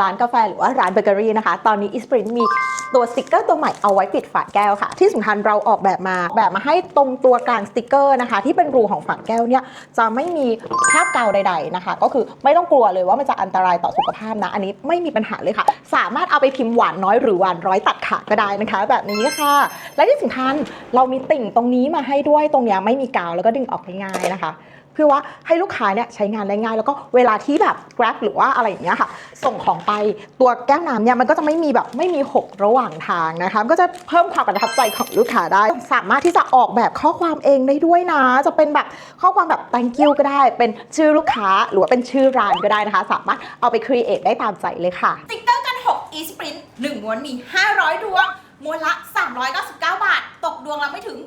ร้านกาแฟหรือว่าร้านเบเกอรี่นะคะ ตอนนี้ e s p r i n t มีตัวสติกเกอร์ตัวใหม่เอาไว้ปิดฝาแก้วค่ะ ที่สำคัญเราออกแบบมาแบบมาให้ตรงตัวกลางสติกเกอร์นะคะ ที่เป็นรูของฝาแก้วเนี่ยจะไม่มีคราบกาวใด ๆนะคะ ก็คือไม่ต้องกลัวเลยว่ามันจะอันตรายต่อสุขภาพนะ อันนี้ไม่มีปัญหาเลยค่ะ สามารถเอาไปพิมพ์หวานน้อยหรือหวานร้อยตัดขาดก็ได้นะคะ แบบนี้ค่ะ และที่สำคัญเรามีติ่งตรงนี้มาให้ด้วยตรงเนี้ยไม่มีกาวแล้วก็ดึงออกง่ายๆนะคะ เพื่อว่าให้ลูกค้าเนี่ยใช้งานได้ง่าย แล้วก็เวลาที่แบบ Grab หรือว่าอะไรอย่างเงี้ยค่ะ ส่งของไปตัวแก้วน้ำเนี่ยมันก็จะไม่มีแบบไม่มีหกระหว่างทางนะคะก็จะเพิ่มความประทับใจของลูกค้าได้ สามารถที่จะออกแบบข้อความเองได้ด้วยนะ จะเป็นแบบข้อความแบบ thank you ก็ได้ เป็นชื่อลูกค้าหรือว่าเป็นชื่อร้านก็ได้นะคะ สามารถเอาไป create ได้ตามใจเลยค่ะสติ๊กเกอร์กัน 6 e-sprint 1ม้วนมี 500 ดวงม้วนละ 399 บาท ตกดวงละไม่ถึง